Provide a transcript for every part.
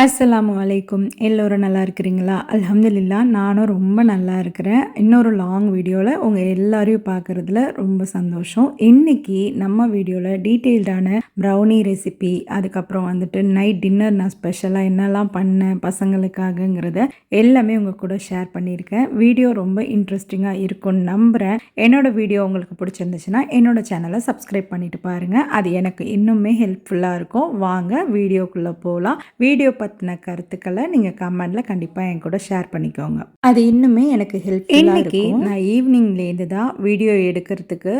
அஸ்லாம் வலைக்கும் எல்லோரும் நல்லா இருக்கிறீங்களா? அலமதுல்லா நானும் ரொம்ப நல்லா இருக்கிறேன். இன்னொரு லாங் வீடியோவில் உங்கள் எல்லாரையும் பார்க்குறதுல ரொம்ப சந்தோஷம். இன்னைக்கு நம்ம வீடியோவில் டீட்டெயில்டான ப்ரௌனி ரெசிபி அதுக்கப்புறம் வந்துட்டு நைட் டின்னர் நான் ஸ்பெஷலாக என்னெல்லாம் பண்ணேன் பசங்களுக்காகங்கிறத எல்லாமே உங்கள் கூட ஷேர் பண்ணியிருக்கேன். வீடியோ ரொம்ப இன்ட்ரெஸ்டிங்காக இருக்கும்னு நம்புகிறேன் என்னோடய வீடியோ உங்களுக்கு பிடிச்சிருந்துச்சுன்னா என்னோடய சேனலை சப்ஸ்கிரைப் பண்ணிட்டு பாருங்கள் அது எனக்கு இன்னுமே ஹெல்ப்ஃபுல்லாக இருக்கும். வாங்க வீடியோக்குள்ளே போகலாம் வீடியோ பற்றின கருத்துக்களை நீங்கள் கமெண்டில் கண்டிப்பாக என் கூட ஷேர் பண்ணிக்கோங்க. அது இன்னுமே எனக்கு ஹெல்ப் இன்னைக்கு நான் ஈவினிங்லேருந்து தான் வீடியோ எடுக்கிறதுக்கு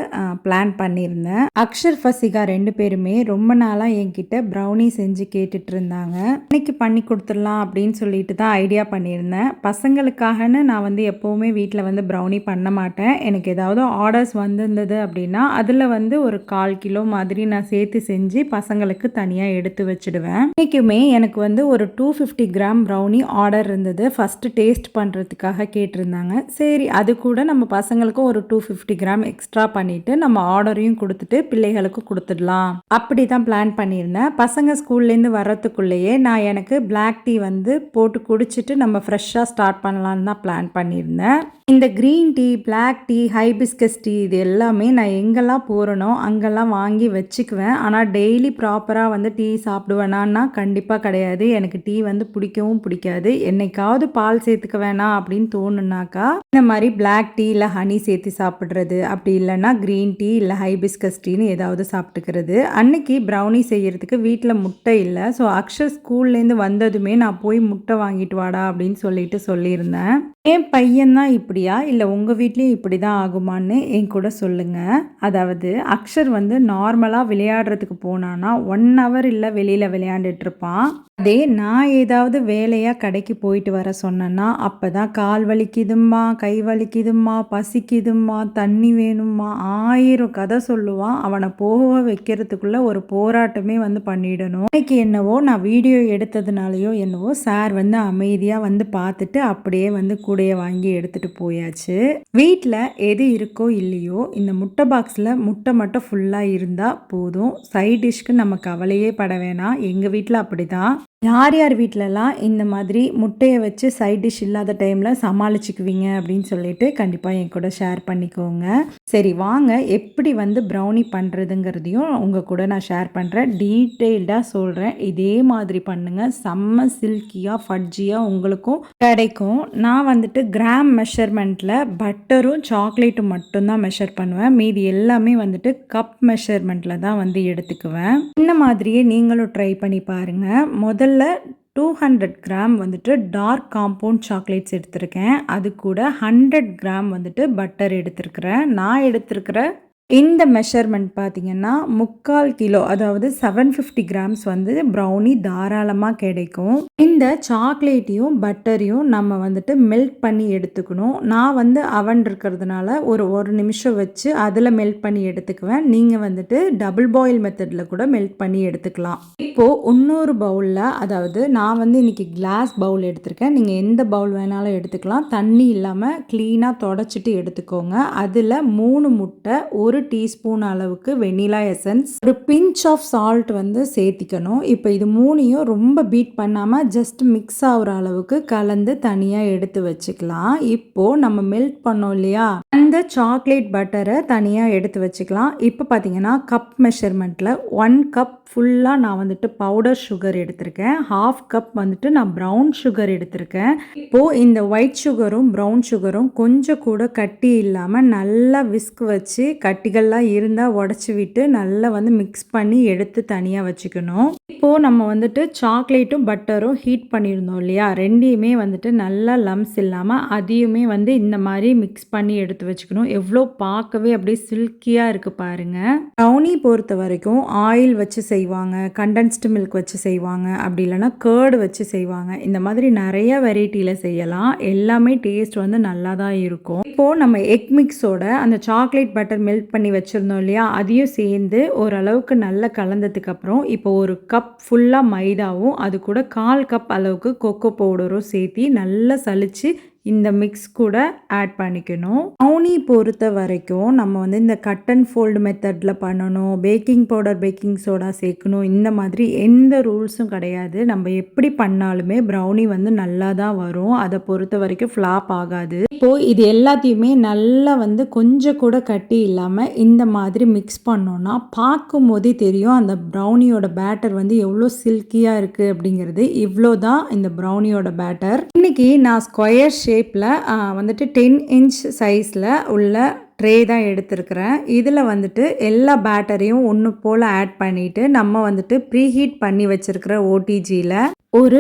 பிளான் பண்ணியிருந்தேன். அக்ஷர் ஃபசிகா ரெண்டு பேருமே ரொம்ப நாளாக என்கிட்ட ப்ரௌனி செஞ்சு கேட்டுட்டு இருந்தாங்க. இன்னைக்கு பண்ணி கொடுத்துடலாம் அப்படின்னு சொல்லிட்டு தான் ஐடியா பண்ணியிருந்தேன். பசங்களுக்காகன்னு நான் வந்து எப்போவுமே வீட்டில் வந்து ப்ரௌனி பண்ண மாட்டேன். எனக்கு ஏதாவது ஆர்டர்ஸ் வந்திருந்தது அப்படின்னா அதில் வந்து ஒரு கால் கிலோ மாதிரி நான் சேர்த்து செஞ்சு பசங்களுக்கு தனியாக எடுத்து வச்சிடுவேன். இன்றைக்குமே எனக்கு வந்து ஒரு ஒரு two fifty gram brownie order இருந்தது. ஃபஸ்ட்டு டேஸ்ட் பண்ணுறதுக்காக கேட்டிருந்தாங்க. சரி அது கூட நம்ம பசங்களுக்கும் ஒரு டூ ஃபிஃப்டி கிராம் எக்ஸ்ட்ரா பண்ணிவிட்டு நம்ம ஆர்டரையும் கொடுத்துட்டு பிள்ளைகளுக்கும் கொடுத்துடலாம். அப்படி தான் பிளான் பண்ணியிருந்தேன். பசங்க ஸ்கூல்லேருந்து வர்றதுக்குள்ளேயே நான் எனக்கு பிளாக் டீ வந்து போட்டு குடிச்சிட்டு நம்ம ஃப்ரெஷ்ஷாக ஸ்டார்ட் பண்ணலான்னு தான் பிளான் பண்ணியிருந்தேன். இந்த green tea black tea hibiscus tea இது எல்லாமே நான் எங்கெல்லாம் போகிறனோ அங்கெல்லாம் வாங்கி வச்சுக்குவேன். ஆனால் டெய்லி ப்ராப்பராக வந்து டீ சாப்பிடுவேனான்னா கண்டிப்பாக கிடையாது. எனக்கு டீ வந்து பிடிக்கவும் பிடிக்காது. என்னைக்காவது பால் சேர்த்துக்க வேணாம் அப்படின்னு தோணுனாக்கா இந்த மாதிரி பிளாக் டீ இல்லை ஹனி சேர்த்து சாப்பிட்றது. அப்படி இல்லைன்னா க்ரீன் டீ இல்லை ஹைபிஸ்கஸ் டீன்னு ஏதாவது சாப்பிட்டுக்கிறது. அன்னைக்கு ப்ரௌனி செய்கிறதுக்கு வீட்டில் முட்டை இல்லை. ஸோ அக்ஷர் ஸ்கூல்லேருந்து வந்ததுமே நான் போய் முட்டை வாங்கிட்டு வாடா அப்படின்னு சொல்லிட்டு சொல்லியிருந்தேன். என் பையன்தான் இப்படியா? இல்லை உங்கள் வீட்லேயும் இப்படி தான் ஆகுமான்னு என் கூட சொல்லுங்கள் அதாவது அக்ஷர் வந்து நார்மலாக விளையாடுறதுக்கு போனான்னா ஒன் ஹவர் இல்லை வெளியில் விளையாண்டுட்டு இருப்பான். அதே நான் ஏதாவது வேலையாக கடைக்கு போயிட்டு வர சொன்னேன்னா அப்போ தான் கால் வலிக்குதும்மா கை வலிக்குதும்மா பசிக்குதும்மா தண்ணி வேணும்மா ஆயிரம் கதை சொல்லுவான். அவனை போக வைக்கிறதுக்குள்ள ஒரு போராட்டமே வந்து பண்ணிடணும். இன்னைக்கு என்னவோ நான் வீடியோ எடுத்ததுனாலையோ என்னவோ சார் வந்து அமைதியாக வந்து பார்த்துட்டு அப்படியே வந்து கூடையை வாங்கி எடுத்துகிட்டு போயாச்சு. வீட்டில் எது இருக்கோ இல்லையோ இந்த முட்டை பாக்ஸில் முட்டை மட்டும் ஃபுல்லாக இருந்தால் போதும். சைட் டிஷ்க்கு நம்ம கவலையே பட வேணாம். எங்கள் வீட்டில் அப்படி தான் யார் யார் வீட்டிலலாம் இந்த மாதிரி முட்டையை வச்சு சைட் டிஷ் இல்லாத டைமில் சமாளிச்சுக்குவீங்க அப்படின்னு சொல்லிட்டு கண்டிப்பாக என் கூட ஷேர் பண்ணிக்கோங்க. சரி வாங்க. எப்படி வந்து ப்ரௌனி பண்ணுறதுங்கிறதையும் உங்கள் கூட நான் ஷேர் பண்ணுறேன் டீட்டெயில்டாக சொல்கிறேன் இதே மாதிரி பண்ணுங்கள் செம்ம சில்கியாக ஃபட்ஜியாக உங்களுக்கும் கிடைக்கும். நான் வந்துட்டு கிராம் மெஷர்மெண்ட்டில் பட்டரும் சாக்லேட்டும் மட்டும்தான் மெஷர் பண்ணுவேன். மீதி எல்லாமே வந்துட்டு கப் மெஷர்மெண்ட்டில் தான் வந்து எடுத்துக்குவேன். இந்த மாதிரியே நீங்களும் ட்ரை பண்ணி பாருங்கள் முதல் முதல்ல டூ ஹண்ட்ரட் கிராம் வந்துட்டு டார்க் காம்பவுண்ட் சாக்லேட்ஸ் எடுத்திருக்கேன். அது கூட ஹண்ட்ரட் கிராம் வந்துட்டு பட்டர் எடுத்திருக்கிறேன். நான் எடுத்திருக்கிற இந்த மெஷர்மெண்ட் பார்த்தீங்கன்னா முக்கால் கிலோ அதாவது செவன் ஃபிஃப்டி கிராம்ஸ் வந்து ப்ரௌனி தாராளமாக கிடைக்கும். இந்த சாக்லேட்டையும் பட்டரையும் நம்ம வந்துட்டு மெல்ட் பண்ணி எடுத்துக்கணும். நான் வந்து அவன் இருக்கிறதுனால ஒரு ஒரு நிமிஷம் வச்சு அதில் மெல்ட் பண்ணி எடுத்துக்குவேன். நீங்கள் வந்துட்டு டபுள் பாயில் மெத்தடில் கூட மெல்ட் பண்ணி எடுத்துக்கலாம். இப்போது இன்னொரு பவுலில் அதாவது நான் வந்து இன்றைக்கி கிளாஸ் பவுல் எடுத்திருக்கேன். நீங்கள் எந்த பவுல் வேணாலும் எடுத்துக்கலாம். தண்ணி இல்லாமல் க்ளீனாக தொடச்சிட்டு எடுத்துக்கோங்க. அதில் மூணு முட்டை ஒரு டீஸ்பூன் அளவுக்கு வெனிலா எசன்ஸ் ஒரு பிஞ்ச் ஆஃப் சால்ட் வந்து சேர்த்திக்கணும். இப்போ இது மூணையும் ரொம்ப பீட் பண்ணாமல் ஜஸ்ட் மிக்ஸ் ஆகுற அளவுக்கு கலந்து தனியாக எடுத்து வச்சுக்கலாம். இப்போது நம்ம மெல்ட் பண்ணோம் இல்லையா? அந்த சாக்லேட் பட்டரை தனியாக எடுத்து வச்சுக்கலாம். இப்போ பார்த்தீங்கன்னா கப் மெஷர்மெண்ட்டில் ஒன் கப் ஃபுல்லாக நான் வந்துட்டு பவுடர் சுகர் எடுத்திருக்கேன். ஹாஃப் கப் வந்துட்டு நான் ப்ரௌன் சுகர் எடுத்திருக்கேன். இப்போது இந்த ஒயிட் சுகரும் ப்ரௌன் சுகரும் கொஞ்சம் கூட கட்டி இல்லாமல் நல்லா விஸ்க் வச்சு கட்டி கட்டிகள்லாம் இருந்தால் உடச்சி விட்டு நல்லா வந்து மிக்ஸ் பண்ணி எடுத்து தனியாக வச்சுக்கணும். இப்போது நம்ம வந்துட்டு சாக்லேட்டும் பட்டரும் ஹீட் பண்ணியிருந்தோம் இல்லையா? ரெண்டையுமே வந்துட்டு நல்லா லம்ஸ் இல்லாமல் அதையுமே வந்து இந்த மாதிரி மிக்ஸ் பண்ணி எடுத்து வச்சுக்கணும். எவ்வளோ பார்க்கவே அப்படியே சில்கியாக இருக்குது பாருங்கள் ப்ரௌனி பொறுத்த வரைக்கும் ஆயில் வச்சு செய்வாங்க கண்டென்ஸ்டு மில்க் வச்சு செய்வாங்க அப்படி இல்லைன்னா கேர்டு வச்சு செய்வாங்க. இந்த மாதிரி நிறைய வெரைட்டியில் செய்யலாம். எல்லாமே டேஸ்ட் வந்து நல்லா தான் இருக்கும். இப்போது நம்ம எக் மிக்ஸோட அந்த சாக்லேட் பட்டர் மெல்ட் மெல்ட் பண்ணி வச்சுருந்தோம் இல்லையா? அதையும் சேர்ந்து ஓரளவுக்கு நல்லா கலந்ததுக்கப்புறம் இப்போ ஒரு கப் ஃபுல்லாக மைதாவும் அது கூட கால் கப் அளவுக்கு கொக்கோ பவுடரும் சேர்த்து நல்லா சளிச்சு இந்த மிக்ஸ் கூட ஆட் பண்ணிக்கணும். ப்ரௌனி பொறுத்த வரைக்கும் நம்ம வந்து இந்த கட் அண்ட் ஃபோல்டு மெத்தடில் பண்ணணும் பேக்கிங் பவுடர் பேக்கிங் சோடா சேர்க்கணும் இந்த மாதிரி எந்த ரூல்ஸும் கிடையாது. நம்ம எப்படி பண்ணாலுமே ப்ரௌனி வந்து நல்லா தான் வரும். அதை பொறுத்த வரைக்கும் ஃப்ளாப் ஆகாது. இப்போது இது எல்லாத்தையுமே நல்லா வந்து கொஞ்சம் கூட கட்டி இல்லாமல் இந்த மாதிரி மிக்ஸ் பண்ணோன்னா பார்க்கும்போதே தெரியும் அந்த ப்ரௌனியோட பேட்டர் வந்து எவ்வளோ சில்கியாக இருக்குது அப்படிங்கிறது. இவ்வளோ தான் இந்த ப்ரௌனியோட பேட்டர் இன்னைக்கு நான் ஸ்கொயர் ஷேப்பில் வந்துட்டு டென் இன்ச் சைஸில் உள்ள ட்ரே தான் எடுத்திருக்கிறேன். இதில் வந்துட்டு எல்லா பேட்டரையும் ஒன்று போல் ஆட் பண்ணிவிட்டு நம்ம வந்துட்டு ப்ரீஹீட் பண்ணி வச்சுருக்கிற ஓடிஜியில் ஒரு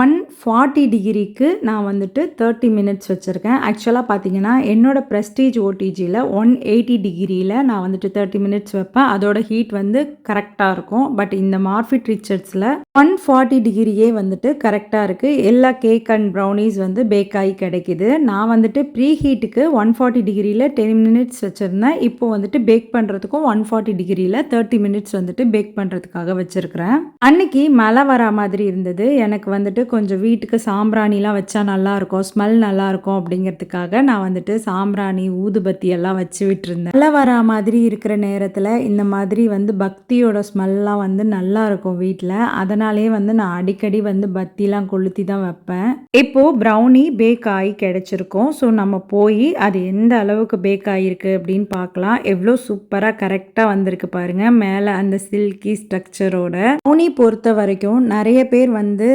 ஒன் ஃபார்ட்டி டிகிரிக்கு நான் வந்துட்டு தேர்ட்டி மினிட்ஸ் வச்சுருக்கேன். ஆக்சுவலாக பார்த்தீங்கன்னா என்னோடய ப்ரெஸ்டீஜ் ஓடிஜியில் ஒன் எயிட்டி டிகிரியில் நான் வந்துட்டு தேர்ட்டி மினிட்ஸ் வைப்பேன். அதோட ஹீட் வந்து கரெக்டாக இருக்கும். பட் இந்த மார்ஃபிட் ரிச்சர்ட்ஸில் ஒன் ஃபார்ட்டி டிகிரியே வந்துட்டு கரெக்டாக இருக்குது எல்லா கேக் அண்ட் ப்ரௌனிஸ் வந்து பேக் ஆகி கிடைக்கிது. நான் வந்துட்டு ப்ரீ ஹீட்டுக்கு ஒன் ஃபார்ட்டி டிகிரியில் டென் மினிட்ஸ் வச்சுருந்தேன். இப்போ வந்துட்டு பேக் பண்ணுறதுக்கும் ஒன் ஃபார்ட்டி டிகிரியில் தேர்ட்டி மினிட்ஸ் வந்துட்டு பேக் பண்ணுறதுக்காக வச்சுருக்கிறேன். அன்னைக்கு மழை வர மாதிரி இருந்தது. எனக்கு வந்துட்டு கொஞ்சம் வீட்டுக்கு சாம்பிராணிலாம் வச்சா நல்லாயிருக்கும் ஸ்மெல் நல்லாயிருக்கும் அப்படிங்கிறதுக்காக நான் வந்துட்டு சாம்பிராணி ஊதுபத்தி எல்லாம் வச்சு விட்டுருந்தேன். நல்லா வரா மாதிரி இருக்கிற நேரத்தில் இந்த மாதிரி வந்து பக்தியோட ஸ்மெல்லாம் வந்து நல்லா இருக்கும் வீட்டில் அதனாலேயே வந்து நான் அடிக்கடி வந்து பத்திலாம் கொளுத்தி தான் வைப்பேன். இப்போது ப்ரௌனி பேக் ஆகி கிடச்சிருக்கோம். ஸோ நம்ம போய் அது எந்த அளவுக்கு பேக் ஆகிருக்கு அப்படின்னு பார்க்கலாம். எவ்வளோ சூப்பராக கரெக்டாக வந்திருக்கு பாருங்கள் மேலே அந்த சில்கி ஸ்ட்ரக்சரோட ப்ரௌனி பொறுத்த வரைக்கும் நிறைய பேர் பேர் வந்து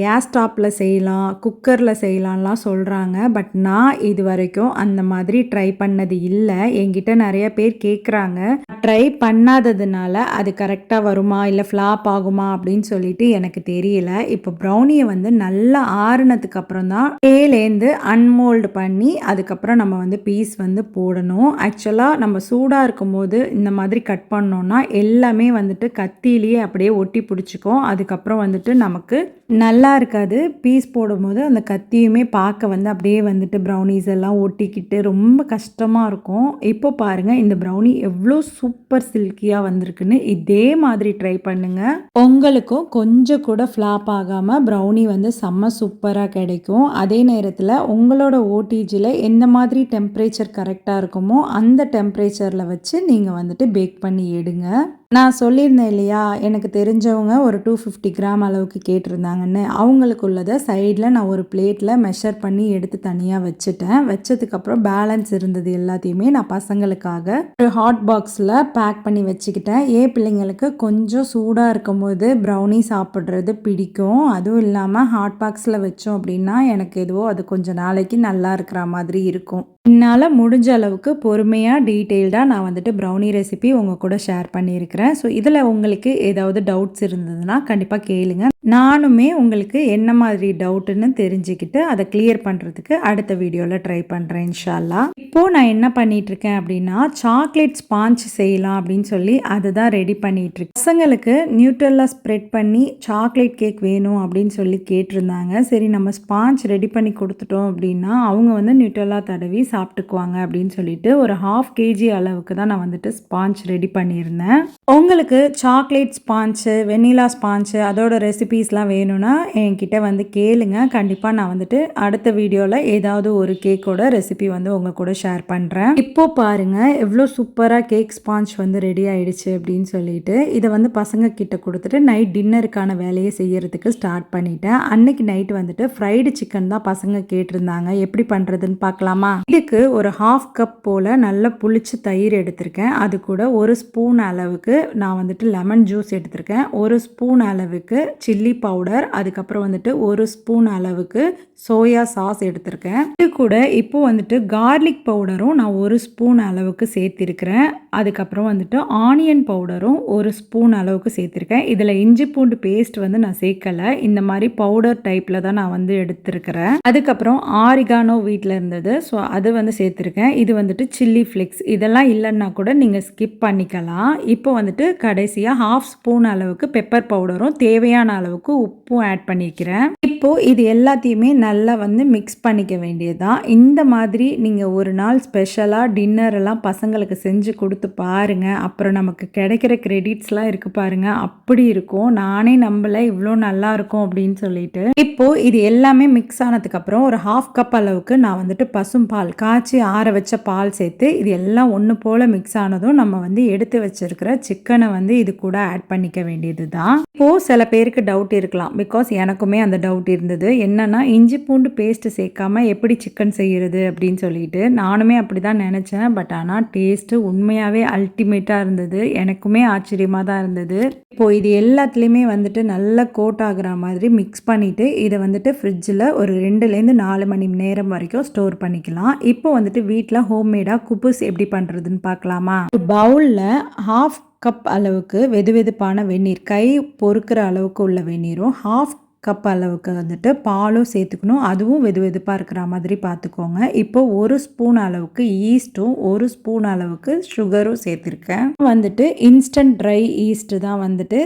கேஸ் ஸ்டாப்பில் செய்யலாம் குக்கரில் செய்யலாம்லாம் சொல்கிறாங்க பட் நான் இது வரைக்கும் அந்த மாதிரி ட்ரை பண்ணது இல்லை. என்கிட்ட நிறைய பேர் கேட்குறாங்க ட்ரை பண்ணாததுனால அது கரெக்டாக வருமா இல்லை ஃப்ளாப் ஆகுமா அப்படின்னு சொல்லிட்டு எனக்கு தெரியல. இப்போ ப்ரௌனியை வந்து நல்லா ஆறுனதுக்கு அப்புறம் தான் டேலேருந்து அன்மோல்டு பண்ணி அதுக்கப்புறம் நம்ம வந்து பீஸ் வந்து போடணும். ஆக்சுவலாக நம்ம சூடாக இருக்கும்போது இந்த மாதிரி கட் பண்ணோன்னா எல்லாமே வந்துட்டு கத்திலேயே அப்படியே ஒட்டி பிடிச்சிக்கும். அதுக்கப்புறம் வந்துட்டு நமக்கு நல்லா இருக்காது. பீஸ் போடும்போது அந்த கத்தியுமே பார்க்க வந்து அப்படியே வந்துட்டு ப்ரௌனிஸ் எல்லாம் ஒட்டிக்கிட்டு ரொம்ப கஷ்டமாக இருக்கும். இப்போ பாருங்கள் இந்த ப்ரௌனி எவ்வளோ சூப்பர் சில்கியாக வந்திருக்குன்னு. இதே மாதிரி ட்ரை பண்ணுங்கள் உங்களுக்கும் கொஞ்சம் கூட ஃப்ளாப் ஆகாமல் ப்ரௌனி வந்து செம்ம சூப்பராக கிடைக்கும். அதே நேரத்தில் உங்களோட ஓடிஜியில் எந்த மாதிரி டெம்ப்ரேச்சர் கரெக்டாக இருக்குமோ அந்த டெம்ப்ரேச்சரில் வச்சு நீங்கள் வந்துட்டு பேக் பண்ணி எடுங்க. நான் சொல்லியிருந்தேன் இல்லையா எனக்கு தெரிஞ்சவங்க ஒரு டூ ஃபிஃப்டி கிராம் அளவுக்கு கேட்டிருந்தாங்கன்னு. அவங்களுக்கு உள்ளதை சைடில் நான் ஒரு பிளேட்டில் மெஷர் பண்ணி எடுத்து தனியாக வச்சுட்டேன். வச்சதுக்கப்புறம் பேலன்ஸ் இருந்தது எல்லாத்தையுமே நான் பசங்களுக்காக ஒரு ஹாட் பாக்ஸில் பேக் பண்ணி வச்சுக்கிட்டேன். ஏன் பிள்ளைங்களுக்கு கொஞ்சம் சூடாக இருக்கும் போது ப்ரௌனி சாப்பிட்றது பிடிக்கும். அதுவும் இல்லாமல் ஹாட் பாக்ஸில் வச்சோம் அப்படின்னா எனக்கு எதுவோ அது கொஞ்சம் நாளைக்கு நல்லா இருக்கிற மாதிரி இருக்கும். என்னால் முடிஞ்ச அளவுக்கு பொறுமையாக டீட்டெயில்டாக நான் வந்துட்டு ப்ரௌனி ரெசிபி உங்கள் கூட ஷேர் பண்ணியிருக்கிறேன். ஸோ இதில் உங்களுக்கு ஏதாவது டவுட்ஸ் இருந்ததுன்னா கண்டிப்பாக கேளுங்க. நானுமே உங்களுக்கு என்ன மாதிரி டவுட்டுன்னு தெரிஞ்சுக்கிட்டு அதை கிளியர் பண்ணுறதுக்கு அடுத்த வீடியோவில் ட்ரை பண்ணுறேன் இன்ஷால்லா. இப்போது நான் என்ன பண்ணிகிட்ருக்கேன் அப்படின்னா சாக்லேட் ஸ்பாஞ்ச் செய்யலாம் அப்படின்னு சொல்லி அதை தான் ரெடி பண்ணிகிட்ருக்கேன் பசங்களுக்கு நியூட்ரலாக ஸ்ப்ரெட் பண்ணி சாக்லேட் கேக் வேணும் அப்படின்னு சொல்லி கேட்டிருந்தாங்க. சரி நம்ம ஸ்பாஞ்ச் ரெடி பண்ணி கொடுத்துட்டோம் அப்படின்னா அவங்க வந்து நியூட்ரலாக தடவி சாப்பிட்டுக்குவாங்க அப்படின்னு சொல்லிட்டு ஒரு ஹாஃப் கேஜி அளவுக்கு தான் நான் வந்துட்டு ஸ்பாஞ்ச் ரெடி பண்ணியிருந்தேன். உங்களுக்கு சாக்லேட் ஸ்பாஞ்சு வெண்ணிலா ஸ்பாஞ்சு அதோட ரெசிபீஸ்லாம் வேணும்னா என்கிட்ட வந்து கேளுங்க. கண்டிப்பாக நான் வந்துட்டு அடுத்த வீடியோவில் ஏதாவது ஒரு கேக்கோட ரெசிபி வந்து உங்கள் கூட ஷேர் பண்ணுறேன் இப்போ பாருங்கள் எவ்வளோ சூப்பராக கேக் ஸ்பாஞ்ச் வந்து ரெடி ஆயிடுச்சு அப்படின்னு சொல்லிட்டு இதை வந்து பசங்க கிட்ட கொடுத்துட்டு நைட் டின்னருக்கான வேலையை செய்யறதுக்கு ஸ்டார்ட் பண்ணிட்டேன். அன்னைக்கு நைட் வந்துட்டு ஃப்ரைடு சிக்கன் தான் பசங்க கேட்டிருந்தாங்க. எப்படி பண்ணுறதுன்னு பார்க்கலாமா? இதுக்கு ஒரு ஹாஃப் கப் போல் நல்ல புளிச்சு தயிர் எடுத்திருக்கேன். அது கூட ஒரு ஸ்பூன் அளவுக்கு நான் வந்துட்டு லெமன் ஜூஸ் எடுத்திருக்கேன். ஒரு ஸ்பூன் அளவுக்கு சில்லி பவுடர் அதுக்கப்புறம் வந்துட்டு ஒரு ஸ்பூன் அளவுக்கு சோயா சாஸ் எடுத்திருக்கேன். இது கூட இப்போ வந்துட்டு கார்லிக் பவுடரும் நான் ஒரு ஸ்பூன் அளவுக்கு சேர்த்திருக்கிறேன். அதுக்கப்புறம் வந்துட்டு ஆனியன் பவுடரும் ஒரு ஸ்பூன் அளவுக்கு சேர்த்துருக்கேன். இதில் இஞ்சி பூண்டு பேஸ்ட் வந்து நான் சேர்க்கலை. இந்த மாதிரி பவுடர் டைப்பில் தான் நான் வந்து எடுத்திருக்கிறேன். அதுக்கப்புறம் ஆரிகானோ வீட்டில் இருந்தது. ஸோ அது வந்து சேர்த்துருக்கேன். இது வந்துட்டு சில்லி ஃப்ளெக்ஸ் இதெல்லாம் இல்லைன்னா கூட நீங்கள் ஸ்கிப் பண்ணிக்கலாம். இப்போ வந்துட்டு கடைசியாக ஹாஃப் ஸ்பூன் அளவுக்கு பெப்பர் பவுடரும் தேவையான அளவுக்கு உப்பும் ஆட் பண்ணிக்கிறேன். இப்போது இது எல்லாத்தையுமே நல்லா வந்து மிக்ஸ் பண்ணிக்க வேண்டியது? தான் இந்த மாதிரி நீங்கள் ஒரு நாள் ஸ்பெஷலாக டின்னரெல்லாம் பசங்களுக்கு செஞ்சு கொடுத்து பாருங்கள் அப்புறம் நமக்கு கிடைக்கிற கிரெடிட்ஸ்லாம் இருக்குது பாருங்கள் அப்படி இருக்கும். நானே நம்மளை இவ்வளோ நல்லா இருக்கும் அப்படின்னு சொல்லிட்டு. இப்போது இது எல்லாமே மிக்ஸ் ஆனதுக்கப்புறம் ஒரு ஹாஃப் கப் அளவுக்கு நான் வந்துட்டு பசும் பால் காய்ச்சி ஆற வச்ச பால் சேர்த்து இது எல்லாம் ஒன்று போல் மிக்ஸ் ஆனதும் நம்ம வந்து எடுத்து வச்சிருக்கிற சிக்கனை வந்து இது கூட ஆட் பண்ணிக்க வேண்டியது தான் இப்போது சில பேருக்கு டவுட் இருக்கலாம். பிகாஸ் எனக்குமே அந்த டவுட் இருந்தது. என்னன்னா இஞ்சி பூண்டு பேஸ்ட்டு சேர்க்காம எப்படி சிக்கன் செய்கிறது அப்படின்னு சொல்லிட்டு நானுமே அப்படி தான் நினச்சேன் பட் ஆனால் டேஸ்ட்டு உண்மையாகவே அல்டிமேட்டாக இருந்தது. எனக்குமே ஆச்சரியமாக தான் இருந்தது. இப்போது இது எல்லாத்துலேயுமே வந்துட்டு நல்லா கோட் ஆகிற மாதிரி மிக்ஸ் பண்ணிவிட்டு இதை வந்துட்டு ஃப்ரிட்ஜில் ஒரு ரெண்டுலேருந்து நாலு மணி நேரம் வரைக்கும் ஸ்டோர் பண்ணிக்கலாம். இப்போ வந்துட்டு வீட்டில் ஹோம்மேடாக குப்புஸ் எப்படி பண்ணுறதுன்னு பார்க்கலாமா? பவுலில் ஹாஃப் கப் அளவுக்கு வெது வெதுப்பான வெந்நீர் கை பொறுக்கிற அளவுக்கு உள்ள வெந்நீரும் ஹாஃப் கப் அளவுக்கு வந்துட்டு பாலும் சேர்த்துக்கணும். அதுவும் வெது வெதுப்பாக இருக்கிற மாதிரி பார்த்துக்கோங்க இப்போ ஒரு ஸ்பூன் அளவுக்கு ஈஸ்ட்டும் ஒரு ஸ்பூன் அளவுக்கு சுகரும் சேர்த்துருக்கேன். வந்துட்டு இன்ஸ்டன்ட் ட்ரை ஈஸ்ட்டு தான் வந்துட்டு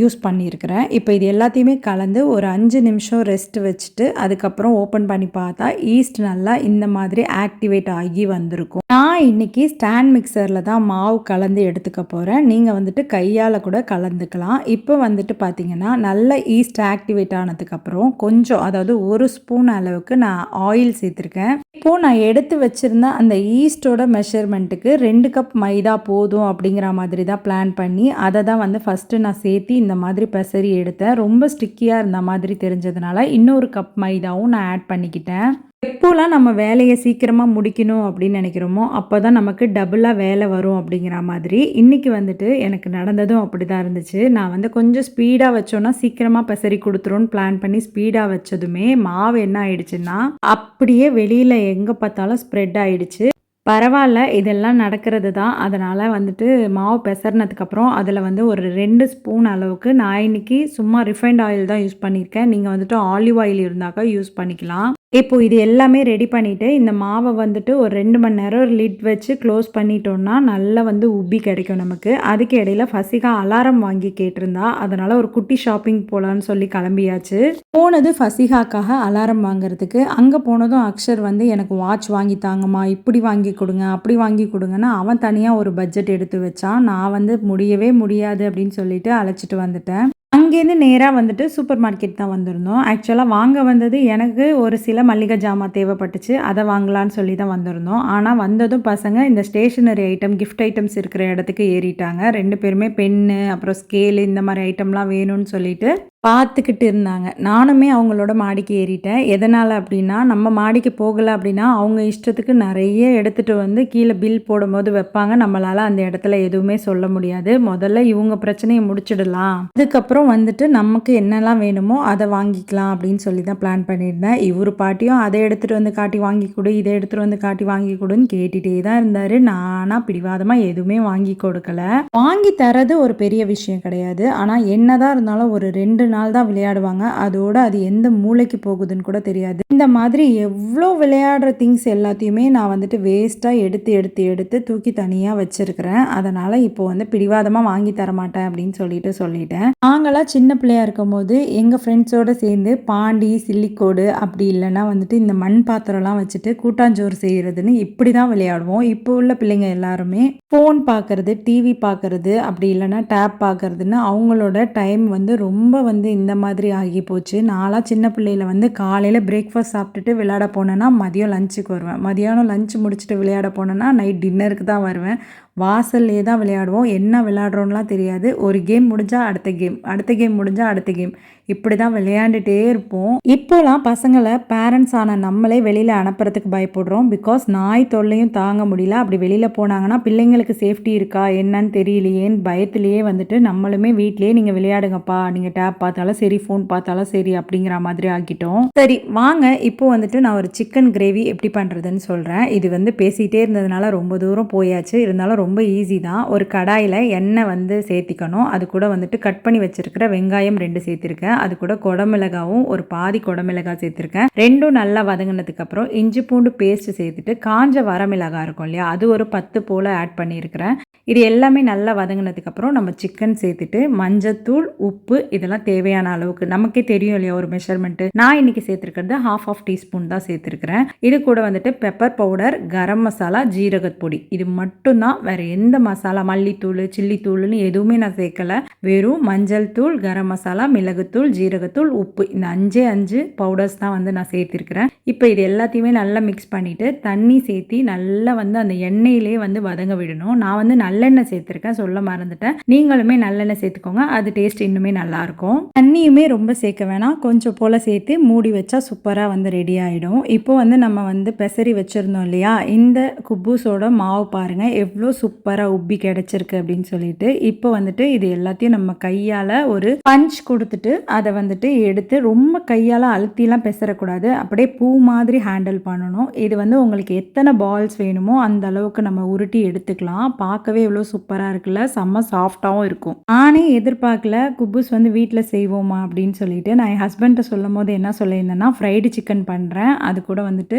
யூஸ் பண்ணியிருக்கிறேன். இப்போ இது எல்லாத்தையுமே கலந்து ஒரு அஞ்சு நிமிஷம் ரெஸ்ட் வச்சுட்டு அதுக்கப்புறம் ஓப்பன் பண்ணி பார்த்தா ஈஸ்ட் நல்லா இந்த மாதிரி ஆக்டிவேட் ஆகி வந்திருக்கும். நான் இன்னைக்கு ஸ்டாண்ட் மிக்சரில் தான் மாவு கலந்து எடுத்துக்க போகிறேன் நீங்கள் வந்துட்டு கையால் கூட கலந்துக்கலாம். இப்போ வந்துட்டு பார்த்தீங்கன்னா நல்ல ஈஸ்ட் ஆக்டிவேட் ஹீட் ஆனதுக்கப்புறம் கொஞ்சம் அதாவது ஒரு ஸ்பூன் அளவுக்கு நான் ஆயில் சேர்த்துருக்கேன். இப்போது நான் எடுத்து வச்சுருந்த அந்த ஈஸ்டோட மெஷர்மெண்ட்டுக்கு ரெண்டு கப் மைதா போதும் அப்படிங்கிற மாதிரி தான் பிளான் பண்ணி அதை தான் வந்து ஃபஸ்ட்டு நான் சேர்த்து இந்த மாதிரி பெசரி எடுத்தேன். ரொம்ப ஸ்டிக்கியாக இருந்த மாதிரி தெரிஞ்சதுனால இன்னொரு கப் மைதாவும் நான் ஆட் பண்ணிக்கிட்டேன். எப்போலாம் நம்ம வேலையை சீக்கிரமாக முடிக்கணும் அப்படின்னு நினைக்கிறோமோ அப்போ தான் நமக்கு டபுளாக வேலை வரும் அப்படிங்கிற மாதிரி. இன்றைக்கி வந்துட்டு எனக்கு நடந்ததும் அப்படி தான் இருந்துச்சு. நான் வந்து கொஞ்சம் ஸ்பீடாக வச்சோன்னா சீக்கிரமாக பசரி கொடுத்துருன்னு பிளான் பண்ணி ஸ்பீடாக வச்சதுமே மாவு என்ன ஆயிடுச்சுன்னா அப்படியே வெளியில் எங்கே பார்த்தாலும் ஸ்ப்ரெட் ஆயிடுச்சு. பரவாயில்ல இதெல்லாம் நடக்கிறது தான். அதனால் வந்துட்டு மாவு பெசறினதுக்கப்புறம் அதில் வந்து ஒரு ரெண்டு ஸ்பூன் அளவுக்கு நான் இன்றைக்கி சும்மா ரிஃபைண்ட் ஆயில் தான் யூஸ் பண்ணியிருக்கேன். நீங்கள் வந்துட்டு ஆலிவ் ஆயில் இருந்தாக்கா யூஸ் பண்ணிக்கலாம். இப்போது இது எல்லாமே ரெடி பண்ணிவிட்டு இந்த மாவை வந்துட்டு ஒரு ரெண்டு மணி நேரம் லிட் வச்சு க்ளோஸ் பண்ணிட்டோன்னா நல்லா வந்து உப்பி கிடைக்கும் நமக்கு. அதுக்கு இடையில ஃபசிகா அலாரம் வாங்கி கேட்டிருந்தா அதனால் ஒரு குட்டி ஷாப்பிங் போகலான்னு சொல்லி கிளம்பியாச்சு. போனது ஃபசிகாக்காக அலாரம் வாங்குறதுக்கு. அங்கே போனதும் அக்ஷர் வந்து எனக்கு வாட்ச் வாங்கி தாங்கம்மா இப்படி வாங்கி கொடுங்க அப்படி வாங்கி கொடுங்கன்னு அவன் தனியாக ஒரு பட்ஜெட் எடுத்து வச்சான். நான் வந்து முடியவே முடியாது அப்படின்னு சொல்லிட்டு அழைச்சிட்டு வந்துட்டேன். அங்கேருந்து நேராக வந்துட்டு சூப்பர் மார்க்கெட் தான் வந்திருந்தோம். ஆக்சுவலாக வாங்க வந்தது எனக்கு ஒரு சில மல்லிகை ஜாமான் தேவைப்பட்டுச்சு. அதை வாங்கலான்னு சொல்லி தான் வந்திருந்தோம். ஆனால் வந்ததும் பசங்க இந்த ஸ்டேஷனரி ஐட்டம் கிஃப்ட் ஐட்டம்ஸ் இருக்கிற இடத்துக்கு ஏறிட்டாங்க. ரெண்டு பேருமே பென்னு அப்புறம் ஸ்கேலு இந்த மாதிரி ஐட்டம்லாம் வேணும்னு சொல்லிட்டு பார்த்துக்கிட்டு இருந்தாங்க. நானுமே அவங்களோட மாடிக்கு ஏறிட்டேன். எதனால் அப்படின்னா நம்ம மாடிக்கு போகலை அப்படின்னா அவங்க இஷ்டத்துக்கு நிறைய எடுத்துகிட்டு வந்து கீழே பில் போடும்போது வைப்பாங்க. நம்மளால் அந்த இடத்துல எதுவுமே சொல்ல முடியாது. முதல்ல இவங்க பிரச்சனையை முடிச்சிடலாம். அதுக்கப்புறம் வந்துட்டு நமக்கு என்னெல்லாம் வேணுமோ அதை வாங்கிக்கலாம் அப்படின்னு சொல்லி தான் பிளான் பண்ணியிருந்தேன். இவர் பாட்டியும் அதை எடுத்துகிட்டு வந்து காட்டி வாங்கி கொடு இதை எடுத்துகிட்டு வந்து காட்டி வாங்கி கொடுன்னு கேட்டுகிட்டே தான் இருந்தார். நானாக பிடிவாதமாக எதுவுமே வாங்கி கொடுக்கல. வாங்கி தரது ஒரு பெரிய விஷயம் கிடையாது. ஆனால் என்னதான் இருந்தாலும் ஒரு ரெண்டு நாள் தான் விளையாடுவாங்க. அதோட அது எந்த மூளைக்கு போகுதுன்னு கூட தெரியாது. இந்த மாதிரி எவ்வளோ விளையாடுற திங்ஸ் எல்லாத்தையுமே நான் வந்துட்டு வேஸ்ட்டாக எடுத்து எடுத்து எடுத்து தூக்கி தனியாக வச்சுருக்கிறேன். அதனால் இப்போ வந்து பிடிவாதமாக வாங்கி தர மாட்டேன் அப்படின்னு சொல்லிட்டு சொல்லிட்டேன். நாங்களாம் சின்ன பிள்ளையாக இருக்கும் போது எங்கள் ஃப்ரெண்ட்ஸோடு சேர்ந்து பாண்டி சில்லிக்கோடு அப்படி இல்லைன்னா வந்துட்டு இந்த மண் பாத்திரம்லாம் வச்சுட்டு கூட்டாஞ்சோறு செய்கிறதுன்னு இப்படி தான் விளையாடுவோம். இப்போ உள்ள பிள்ளைங்க எல்லாருமே ஃபோன் பார்க்குறது டிவி பார்க்குறது அப்படி இல்லைன்னா டேப் பார்க்குறதுன்னு அவங்களோட டைம் வந்து ரொம்ப வந்து வந்து இந்த மாதிரி ஆகி போச்சு. நான்லாம் சின்ன பிள்ளையில் வந்து காலையில் பிரேக்ஃபாஸ்ட் சாப்பிட்டுட்டு விளையாட போனேன்னா மதியம் லஞ்சுக்கு வருவேன். மதியானம் லஞ்ச் முடிச்சுட்டு விளையாட போனேன்னா நைட் டின்னருக்கு தான் வருவேன். வாசல்லே தான் விளையாடுவோம். என்ன விளையாடுறோம்லாம் தெரியாது. ஒரு கேம் முடிஞ்சால் அடுத்த கேம் அடுத்த கேம் முடிஞ்சால் அடுத்த கேம் இப்படி தான் விளையாண்டுட்டே இருப்போம். இப்போலாம் பசங்களை பேரண்ட்ஸ் ஆன நம்மளே வெளியில் அனுப்புறதுக்கு பயப்படுறோம். பிகாஸ் நாய் தொல்லையும் தாங்க முடியல. அப்படி வெளியில் போனாங்கன்னா பிள்ளைங்களுக்கு சேஃப்டி இருக்கா? என்னன்னு தெரியலையேன்னு பயத்துலேயே வந்துட்டு நம்மளுமே வீட்லேயே நீங்கள் விளையாடுங்கப்பா. நீங்கள் டேப் பார்த்தாலும் சரி ஃபோன் பார்த்தாலும் சரி அப்படிங்கிற மாதிரி ஆக்கிட்டோம். சரி வாங்க. இப்போ வந்துட்டு நான் ஒரு சிக்கன் கிரேவி எப்படி பண்ணுறதுன்னு சொல்கிறேன் இது வந்து பேசிகிட்டே இருந்ததுனால ரொம்ப தூரம் போயாச்சு. இருந்தாலும் ரொம்ப ஈஸி தான். ஒரு கடாயில் எண்ணெய் வந்து சேர்த்திக்கணும். அது கூட வந்துட்டு கட் பண்ணி வச்சுருக்கிற வெங்காயம் ரெண்டு சேர்த்துருக்கேன். அது கூட குடமிளகாவும் ஒரு பாதி குடமிளகாய் சேர்த்துருக்கேன். ரெண்டும் நல்லா வதங்கினதுக்கப்புறம் இஞ்சி பூண்டு பேஸ்ட் சேர்த்துட்டு காஞ்ச வரமிளகாய் இருக்கும் இல்லையா அது ஒரு பத்து போல் ஆட் பண்ணியிருக்கிறேன். இது எல்லாமே நல்லா வதங்கினதுக்கப்புறம் நம்ம சிக்கன் சேர்த்துட்டு மஞ்சத்தூள் உப்பு இதெல்லாம் தேவையான அளவுக்கு. நமக்கே தெரியும் இல்லையா ஒரு மெஷர்மெண்ட்டு நான் இன்னைக்கு சேர்த்துருக்கிறது ஹாஃப் ஆஃப் டீஸ்பூன் தான் சேர்த்துருக்கிறேன். இது கூட வந்துட்டு பெப்பர் பவுடர் கரம் மசாலா ஜீரகப்பொடி இது மட்டும்தான். வேற எந்த மசாலா மல்லித்தூள் சில்லித்தூள்னு எதுவுமே நான் சேர்க்கல. வெறும் மஞ்சள் தூள் கரம் மசாலா மிளகுத்தூள் ஜீரகத்தூள் உப்பு. இந்த அஞ்சே அஞ்சு பவுடர்ஸ் தான் வந்து நான் சேர்த்துருக்கிறேன். இப்போ இது எல்லாத்தையுமே நல்லா மிக்ஸ் பண்ணிட்டு தண்ணி சேர்த்தி நல்லா வந்து அந்த எண்ணெயிலே வந்து வதங்க விடணும். நான் வந்து நல்லெண்ணெய் சேர்த்துருக்கேன் சொல்ல மறந்துட்டேன். நீங்களுமே நல்லெண்ணெய் சேர்த்துக்கோங்க அது டேஸ்ட் இன்னுமே நல்லா இருக்கும் தண்ணியுமே ரொம்ப சேர்க்க வேணாம் கொஞ்சம் போல சேர்த்து மூடி வச்சா சூப்பராக வந்து ரெடி ஆகிடும் இப்போ வந்து நம்ம வந்து பெசரி வச்சுருந்தோம் இல்லையா இந்த குப்பூஸோட மாவு பாருங்கள் எவ்வளோ சூப்பராக உப்பி கிடச்சிருக்கு அப்படின்னு சொல்லிட்டு. இப்போ வந்துட்டு இது எல்லாத்தையும் நம்ம கையால் ஒரு பஞ்ச் கொடுத்துட்டு அதை வந்துட்டு எடுத்து ரொம்ப கையால் அழுத்திலாம் பெசரக்கூடாது. அப்படியே பூ மாதிரி ஹேண்டில் பண்ணணும். இது வந்து உங்களுக்கு எத்தனை பால்ஸ் வேணுமோ அந்த அளவுக்கு நம்ம உருட்டி எடுத்துக்கலாம். பார்க்கவே எவ்வளோ சூப்பராக இருக்குல்ல. செம்ம சாஃப்டாகவும் இருக்கும். நானே எதிர்பார்க்கல குப்பூஸ் வந்து வீட்டில் செய்வோமா அப்படின்னு சொல்லிட்டு நான் என் ஹஸ்பண்ட்டை சொல்லும் போது என்ன சொல்லியிருந்தேன்னா ஃப்ரைடு சிக்கன் பண்ணுறேன் அது கூட வந்துட்டு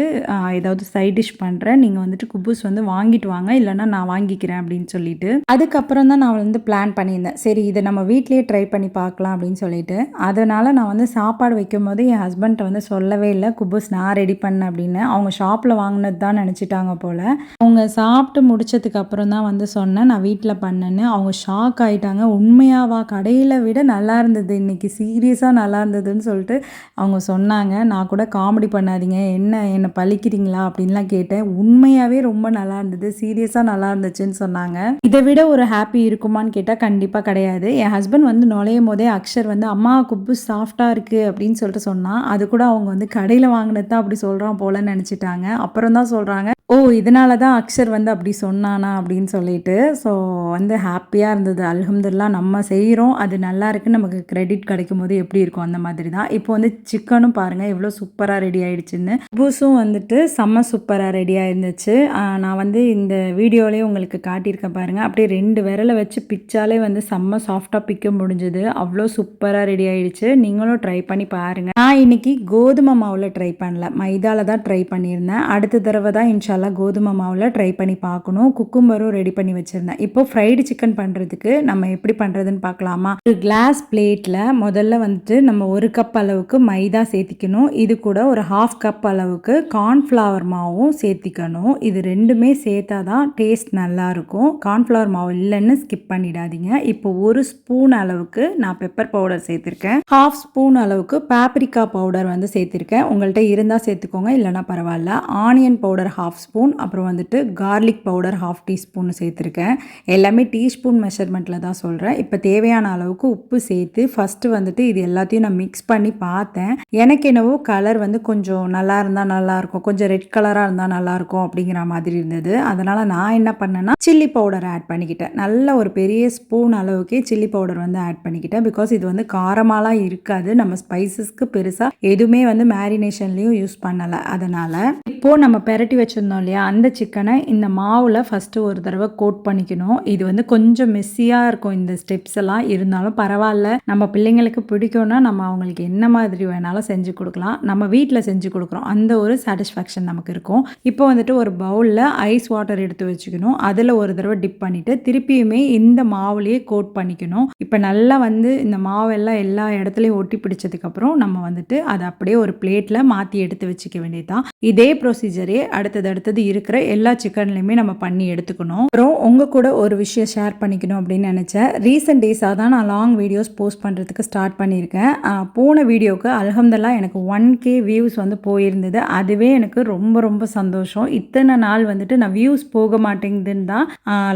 ஏதாவது சைட் டிஷ் பண்ணுறேன் நீங்கள் வந்துட்டு குப்பூஸ் வந்து வாங்கிட்டு வாங்க இல்லைன்னா நான் வாங்கிக்கிறேன் அப்படின்னு சொல்லிட்டு. அதுக்கப்புறம் தான் நான் வந்து பிளான் பண்ணியிருந்தேன். சரி இதை நம்ம வீட்லேயே ட்ரை பண்ணி பார்க்கலாம் அப்படின்னு சொல்லிட்டு. அதனால் நான் வந்து சாப்பாடு வைக்கும் போது என் ஹஸ்பண்ட்டை வந்து சொல்லவே இல்லை குப்பூஸ் நான் ரெடி பண்ணேன் அப்படின்னு. அவங்க ஷாப்பில் வாங்கினது தான் நினச்சிட்டாங்க போல். அவங்க சாப்பிட்டு முடிச்சதுக்கு அப்புறம் தான் வந்து சொன்னேன் நான் வீட்டில் பண்ணேன்னு. அவங்க ஷாக் ஆயிட்டாங்க. உண்மையாவா கடையில் விட நல்லா இருந்தது. இன்னைக்கு சீரியஸாக நல்லா இருந்ததுன்னு சொல்லிட்டு அவங்க சொன்னாங்க. நான் கூட காமெடி பண்ணாதீங்க. என்ன என்னை பழிக்கிறீங்களா? அப்படின்லாம் கேட்டேன். உண்மையாகவே ரொம்ப நல்லா இருந்தது. சீரியஸாக நல்லா இருந்துச்சுன்னு சொன்னாங்க. இதை விட ஒரு ஹாப்பி இருக்குமான்னு கேட்டால் கண்டிப்பாக கிடையாது. என் ஹஸ்பண்ட் வந்து நுழையும் போதே அக்ஷர் வந்து அம்மா குப்பு சாஃப்டாக இருக்குது அப்படின்னு சொல்லிட்டு சொன்னான். அது கூட அவங்க வந்து கடையில் வாங்கினது தான் அப்படி சொல்கிறான் போலன்னு நினச்சிட்டாங்க. அப்புறம் தான் சொல்கிறாங்க ஓ இதனால தான் அக்ஷர் வந்து அப்படி சொன்னானா அப்படின்னு சொல்லிட்டு ஸோ வந்து ஹாப்பியாக இருந்தது. அலமதுல்லா நம்ம செய்கிறோம் அது நல்லா இருக்குன்னு நமக்கு கிரெடிட் கிடைக்கும் போது எப்படி இருக்கும்? அந்த மாதிரி தான் இப்போ வந்து சிக்கனும் பாருங்கள் எவ்வளோ சூப்பராக ரெடி ஆயிடுச்சுன்னு. பூஸும் வந்துட்டு செம்ம சூப்பராக ரெடியாக இருந்துச்சு நான் வந்து இந்த வீடியோலேயே உங்களுக்கு காட்டியிருக்கேன் பாருங்கள் அப்படியே ரெண்டு விரலை வச்சு பிச்சாலே வந்து செம்ம சாஃப்டாக பிக்க முடிஞ்சது. அவ்வளோ சூப்பராக ரெடி ஆயிடுச்சு. நீங்களும் ட்ரை பண்ணி பாருங்கள் நான் இன்னைக்கு கோதுமை மாவில் ட்ரை பண்ணல. மைதாவில் தான் ட்ரை பண்ணியிருந்தேன். அடுத்த தடவை தான் மசாலா கோதுமை மாவில் ட்ரை பண்ணி பார்க்கணும். குக்கும்பரும் ரெடி பண்ணி வச்சுருந்தேன். இப்போ ஃப்ரைடு சிக்கன் பண்ணுறதுக்கு நம்ம எப்படி பண்ணுறதுன்னு பார்க்கலாமா? ஒரு கிளாஸ் பிளேட்டில் முதல்ல வந்துட்டு நம்ம ஒரு கப் அளவுக்கு மைதா சேர்த்திக்கணும். இது கூட ஒரு ஹாஃப் கப் அளவுக்கு கார்ன்ஃப்ளவர் மாவும் சேர்த்திக்கணும். இது ரெண்டுமே சேர்த்தா தான் டேஸ்ட் நல்லாயிருக்கும் கார்ன்ஃப்ளவர் மாவு இல்லைன்னு ஸ்கிப் பண்ணிடாதீங்க. இப்போ ஒரு ஸ்பூன் அளவுக்கு நான் பெப்பர் பவுடர் சேர்த்துருக்கேன். ஹாஃப் ஸ்பூன் அளவுக்கு பேப்ரிக்கா பவுடர் வந்து சேர்த்துருக்கேன். உங்கள்கிட்ட இருந்தால் சேர்த்துக்கோங்க இல்லைன்னா பரவாயில்ல. ஆனியன் பவுடர் ஹாஃப் ஸ்பூன் அப்புறம் வந்துட்டு கார்லிக் பவுடர் ஹாஃப் டீஸ்பூன் சேர்த்துருக்கேன். எல்லாமே டீஸ்பூன் மெஷர்மெண்ட்டில் தான் சொல்கிறேன் இப்போ தேவையான அளவுக்கு உப்பு சேர்த்து ஃபஸ்ட்டு வந்துட்டு இது எல்லாத்தையும் நான் மிக்ஸ் பண்ணி பார்த்தேன். எனக்கு என்னவோ கலர் வந்து கொஞ்சம் நல்லா இருந்தால் நல்லாயிருக்கும் கொஞ்சம் ரெட் கலராக இருந்தால் நல்லாயிருக்கும் அப்படிங்கிற மாதிரி இருந்தது. அதனால் நான் என்ன பண்ணேன்னா சில்லி பவுடர் ஆட் பண்ணிக்கிட்டேன். நல்ல ஒரு பெரிய ஸ்பூன் அளவுக்கே சில்லி பவுடர் வந்து ஆட் பண்ணிக்கிட்டேன். பிகாஸ் இது வந்து காரமாலாம் இருக்காது. நம்ம ஸ்பைசஸ்க்கு பெருசாக எதுவுமே வந்து மேரினேஷன்லேயும் யூஸ் பண்ணலை. அதனால் இப்போது நம்ம பெரட்டி வச்சுருந்தோம் இல்லையா? அந்த சிக்கனை இந்த மாவில் ஃபஸ்ட்டு ஒரு தடவை கோட் பண்ணிக்கணும். இது வந்து கொஞ்சம் மெஸ்ஸியாக இருக்கும். இந்த ஸ்டெப்ஸ் எல்லாம் இருந்தாலும் பரவாயில்ல. நம்ம பிள்ளைங்களுக்கு பிடிக்கும்னா நம்ம அவங்களுக்கு என்ன மாதிரி வேணாலும் செஞ்சு கொடுக்கலாம். நம்ம வீட்டில் செஞ்சு கொடுக்குறோம். அந்த ஒரு சாட்டிஸ்ஃபேக்ஷன் நமக்கு இருக்கும். இப்போ வந்துட்டு ஒரு பவுலில் ஐஸ் வாட்டர் எடுத்து வச்சுக்கணும். அதில் ஒரு தடவை டிப் பண்ணிவிட்டு திருப்பியுமே இந்த மாவுலேயே கோட் பண்ணிக்கணும். இப்போ நல்லா வந்து இந்த மாவெல்லாம் எல்லா இடத்துலையும் ஒட்டி பிடிச்சதுக்கப்புறம் நம்ம வந்துட்டு அதை அப்படியே ஒரு பிளேட்டில் மாற்றி எடுத்து வச்சுக்க வேண்டியதுதான். இதே ப்ரொசீஜரே அடுத்தது அடுத்தது இருக்கிற எல்லா சிக்கன்லையுமே நம்ம பண்ணி எடுத்துக்கணும். அப்புறம் உங்கள் கூட ஒரு விஷயம் ஷேர் பண்ணிக்கணும் அப்படின்னு நினச்சேன். ரீசெண்ட் டேஸாக தான் நான் லாங் வீடியோஸ் போஸ்ட் பண்ணுறதுக்கு ஸ்டார்ட் பண்ணியிருக்கேன். போன வீடியோவுக்கு அல்ஹம்துலில்லாஹ் எனக்கு ஒன் கே வியூஸ் வந்து போயிருந்தது. அதுவே எனக்கு ரொம்ப ரொம்ப சந்தோஷம். இத்தனை நாள் வந்துட்டு நான் வியூஸ் போக மாட்டேங்குதுன்னு தான்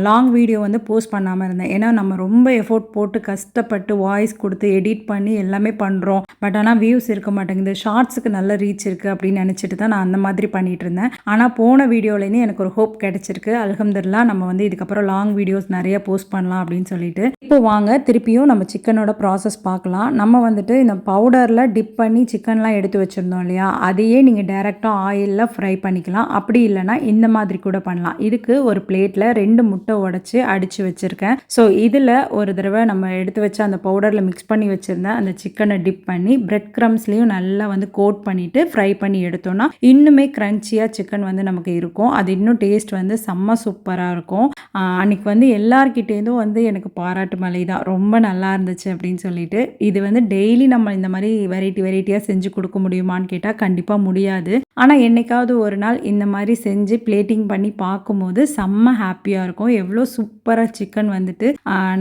லாங் வீடியோ வந்து போஸ்ட் பண்ணாமல் இருந்தேன். ஏன்னா நம்ம ரொம்ப எஃபோர்ட் போட்டு கஷ்டப்பட்டு வாய்ஸ் கொடுத்து எடிட் பண்ணி எல்லாமே பண்ணுறோம் பட் ஆனால் வியூஸ் இருக்க மாட்டேங்குது. ஷார்ட்ஸுக்கு நல்ல ரீச் இருக்குது அப்படின்னு நினச்சிட்டு தான் நான் அந்த மாதிரி பண்ணிகிட்டு இருந்தேன். ஆனால் போன போன வீடியோலேருந்து எனக்கு ஒரு ஹோப் கிடைச்சிருக்கு. அல்ஹம்துலில்லா நம்ம வந்து இதுக்கப்புறம் லாங் வீடியோஸ் நிறைய போஸ்ட் பண்ணலாம் அப்படின்னு சொல்லிட்டு. இப்போ வாங்க திருப்பியும் நம்ம சிக்கனோட ப்ராசஸ் பார்க்கலாம். நம்ம வந்துட்டு இந்த பவுடரில் டிப் பண்ணி சிக்கன்லாம் எடுத்து வச்சுருந்தோம் இல்லையா? அதையே நீங்கள் டேரெக்டாக ஆயிலில் ஃப்ரை பண்ணிக்கலாம். அப்படி இல்லைன்னா இந்த மாதிரி கூட பண்ணலாம். இதுக்கு ஒரு பிளேட்டில் ரெண்டு முட்டை உடச்சி அடித்து வச்சுருக்கேன். ஸோ இதில் ஒரு தடவை நம்ம எடுத்து வச்ச அந்த பவுடரில் மிக்ஸ் பண்ணி வச்சுருந்த அந்த சிக்கனை டிப் பண்ணி பிரெட் க்ரம்ஸ்லேயும் நல்லா வந்து கோட் பண்ணிவிட்டு ஃப்ரை பண்ணி எடுத்தோம்னா இன்னுமே க்ரன்ச்சியாக சிக்கன் வந்து நமக்கு இருக்கும். அது இன்னும் டேஸ்ட் வந்து செம்ம சூப்பராக இருக்கும். அன்றைக்கி அன்னைக்கு வந்து எல்லார்கிட்டேருந்தும் வந்து எனக்கு பாராட்டு மலை தான். ரொம்ப நல்லா இருந்துச்சு அப்படின்னு சொல்லிட்டு. இது வந்து டெய்லி நம்ம இந்த மாதிரி வெரைட்டி வெரைட்டியாக செஞ்சு கொடுக்க முடியுமான்னு கேட்டால் கண்டிப்பாக முடியாது. ஆனால் என்னைக்காவது ஒரு நாள் இந்த மாதிரி செஞ்சு பிளேட்டிங் பண்ணி பார்க்கும்போது செம்ம ஹாப்பியாக இருக்கும். எவ்வளோ சூப்பராக சிக்கன் வந்துட்டு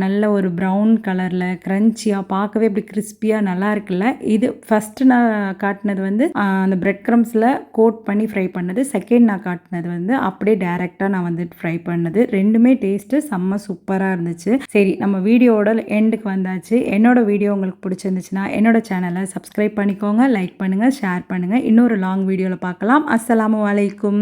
நல்ல ஒரு ப்ரௌன் கலரில் க்ரன்ச்சியாக பார்க்கவே இப்படி கிறிஸ்பியாக நல்லா இருக்குல்ல. இது ஃபஸ்ட்டு நான் காட்டினது வந்து அந்த பிரெட் க்ரம்ஸில் கோட் பண்ணி ஃப்ரை பண்ணது. செகண்ட் நான் காட்டினது வந்து அப்படியே டேரெக்டாக நான் வந்து ஃப்ரை பண்ணது. ரெண்டுமே டேஸ்ட்டு செம்ம சூப்பராக இருந்துச்சு. சரி நம்ம வீடியோவோட எண்டுக்கு வந்தாச்சு. என்னோட வீடியோ உங்களுக்கு பிடிச்சிருந்துச்சுன்னா என்னோட சேனலை சப்ஸ்கிரைப் பண்ணிக்கோங்க லைக் பண்ணுங்கள் ஷேர் பண்ணுங்கள் இன்னொரு லாங் வீடியோவில் பார்க்கலாம். அஸ்ஸலாமு வலைக்கும்